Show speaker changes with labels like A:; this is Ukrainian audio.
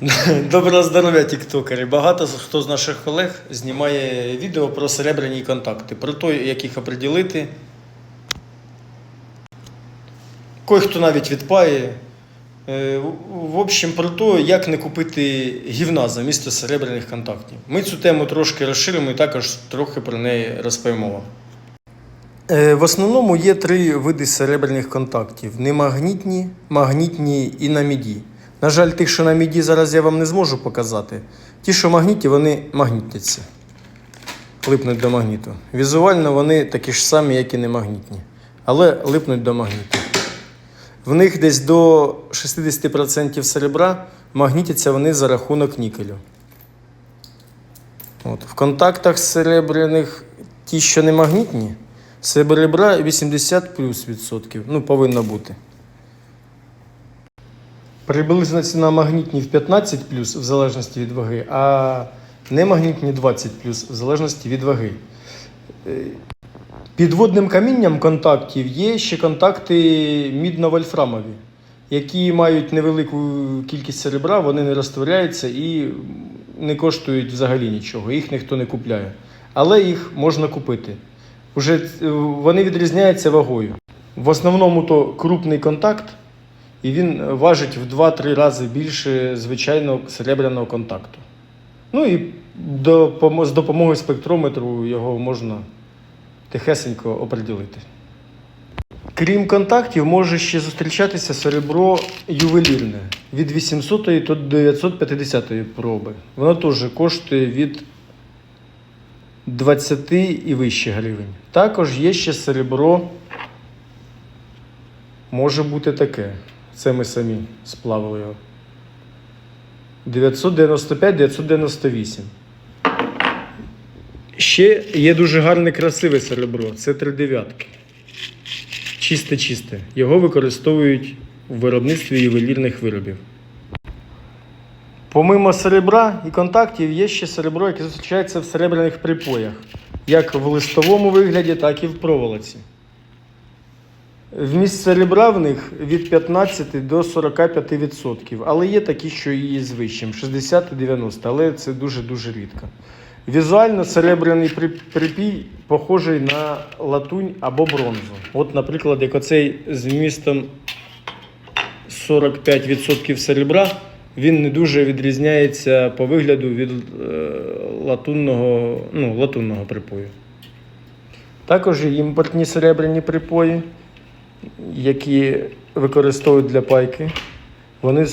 A: Доброго здоров'я, тіктокери. Багато хто з наших колег знімає відео про серебряні контакти, про те, як їх оприділити. Кой хто навіть відпає. Е, в- В общем, про те, як не купити гівна за місто серебряних контактів. Ми цю тему трошки розширимо і також трохи про неї розповімо. Е, В основному є три види серебряних контактів: немагнітні, магнітні і на міді. На жаль, тих, що на міді зараз я вам не зможу показати. Ті, що магнітні, вони магнітяться. Липнуть до магніту. Візуально вони такі ж самі, як і немагнітні. Але липнуть до магніту. В них десь до 60% серебра магнітяться вони за рахунок нікелю. От. В контактах серебряних ті, що не магнітні, серебра 80 плюс відсотків. Ну, повинно бути. Приблизна ціна магнітні в 15 плюс в залежності від ваги, а немагнітні 20 плюс в залежності від ваги. Е, Підводним камінням контактів є ще контакти мідно-вольфрамові, які мають невелику кількість серебра, вони не розтворяються і не коштують взагалі нічого. Їх ніхто не купляє. Але їх можна купити. Уже е, вони відрізняються вагою. В основному то крупний контакт, і він важить в 2-3 рази більше звичайного серебряного контакту. Ну і з допомогою спектрометру його можна тихесенько оприділити. Крім контактів, може ще зустрічатися серебро ювелірне від 800 до 950 проби. Воно теж коштує від 20 і вище гривень. Також є ще серебро, може бути таке. Це ми самі сплавили його. 995-998. Ще є дуже гарне красиве серебро. Це три дев'ятки. Чисте-чисте. Його використовують у виробництві ювелірних виробів. Помимо серебра і контактів, є ще серебро, яке зустрічається в серебряних припоях, як в листовому вигляді, так і в проволоці. Вміст серебра в них від 15 до 45%, але є такі, що і з вищим 60-90%, але це дуже-дуже рідко. Візуально серебряний при- припій похожий на латунь або бронзу. От, наприклад, як оцей з вмістом 45% серебра, він не дуже відрізняється по вигляду від е, латунного, ну, латунного припою. Також є імпортні серебряні припої, які використовують для пайки. Вони